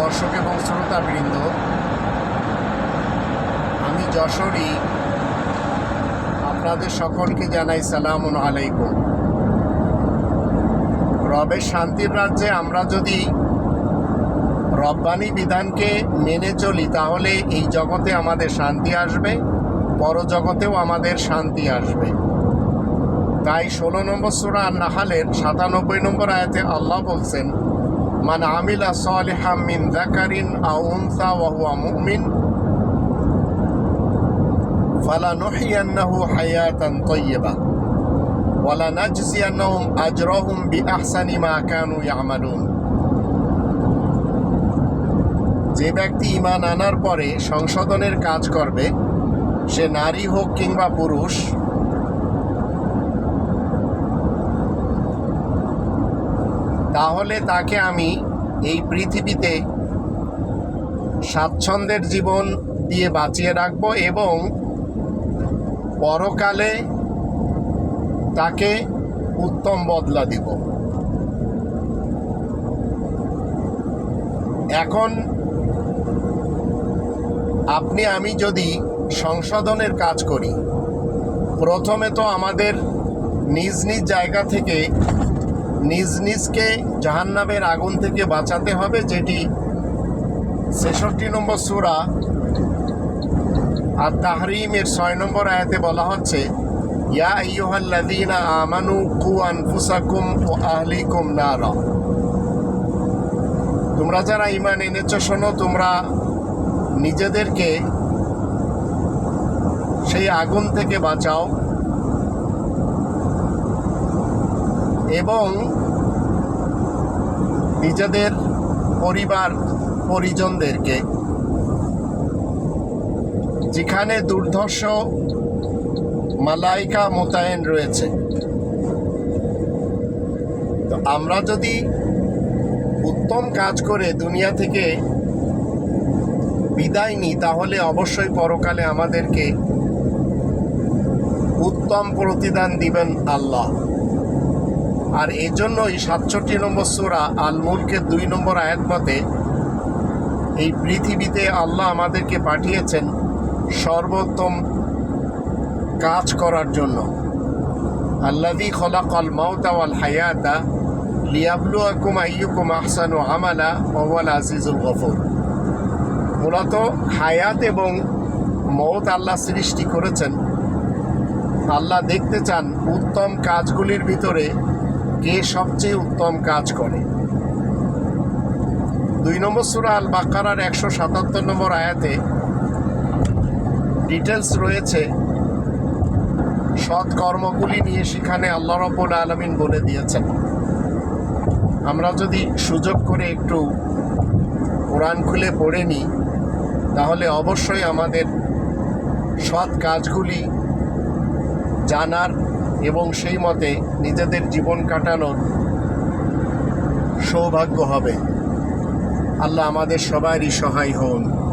দর্শক এবং শ্রোতাবৃন্দ, আমি যশোরী। আপনাদের সকলকে জানাই সালামুন আলাইকুম। রবের শান্তির রাজ্যে আমরা যদি রব্বানি বিধানকে মেনে চলি, তাহলে এই জগতে আমাদের শান্তি আসবে, পরজগতেও আমাদের শান্তি আসবে। তাই ষোলো নম্বর সুরা নাহালের সাতানব্বই নম্বর আয়াতে আল্লাহ বলছেন মান আমিলা সালিহাম মিন যাকারিন আও উনসা ওয়া হুয়া মুমিন ফালানুহিয়ান্নাহু হায়াতান তাইয়্যিবা ওয়ালা নাজজিয়ান্নাহুম আজরাহুম বিআহসানি মা যে ব্যক্তি ইমান আনার পরে সংশোধনের কাজ করবে, সে নারী হোক কিংবা পুরুষ তাহলে তাকে আমি এই পৃথিবীতে স্বাচ্ছন্দ্যের জীবন দিয়ে বাঁচিয়ে রাখব এবং পরকালে তাকে উত্তম বদলা দিব। এখন আপনি, আমি যদি সংশোধনের কাজ করি, প্রথমে তো আমাদের নিজ নিজ জায়গা থেকে নিজ নিজকে জাহান্নামের আগুন থেকে বাঁচাতে হবে, যেটি ছেষট্টি নম্বর সুরা আর তাহরিমের ছয় নম্বর আয়াতে বলা হচ্ছে, ইয়া আইয়ুহাল্লাযীনা আমানু কু আনফুসাকুম ও আহলিকুম নারা। তোমরা যারা ইমান এনেছো, শোনো, তোমরা নিজেদেরকে সেই আগুন থেকে বাঁচাও। এবং নিজেদের পরিবার, পরিজনদেরকে যেখানে দুর্ধর্ষ মালাইকা মোতায়েন রয়েছে। তো আমরা যদি উত্তম কাজ করে দুনিয়া থেকে বিদায় নিই, তাহলে অবশ্যই পরকালে আমাদেরকে উত্তম প্রতিদান দিবেন আল্লাহ। আর এই জন্যই সাতষট্টি নম্বর সুরা আল মুলকের দুই নম্বর আয়াত মতে, এই পৃথিবীতে আল্লাহ আমাদেরকে পাঠিয়েছেন সর্বোত্তম কাজ করার জন্য। আল্লাদি খলাকল মাউতা ওয়াল হায়াতা লিয়াবলুয়াকুম আইয়ুকুম আহসানু আমালা ওয়াল আজিজুল গফুর। মূলত হায়াত এবং মৌত আল্লাহ সৃষ্টি করেছেন। আল্লাহ দেখতে চান উত্তম কাজগুলির ভিতরে কে সবচেয়ে উত্তম কাজ করে? দুই নম্বর সুরা আল বাকারার একশো সাতাত্তর নম্বর আয়াতে ডিটেলস রয়েছে। সৎ কর্মগুলি নিয়ে সেখানে আল্লাহ রব্বুল আলমিন বলে দিয়েছেন। আমরা যদি সুযোগ করে একটু কোরআন খুলে পড়ে নিই তাহলে অবশ্যই আমাদের সৎ কাজগুলি জানার এবং সেই মতে নিজেদের জীবন কাটানোর সৌভাগ্য হবে। আল্লাহ আমাদের সবারই সহায় হন।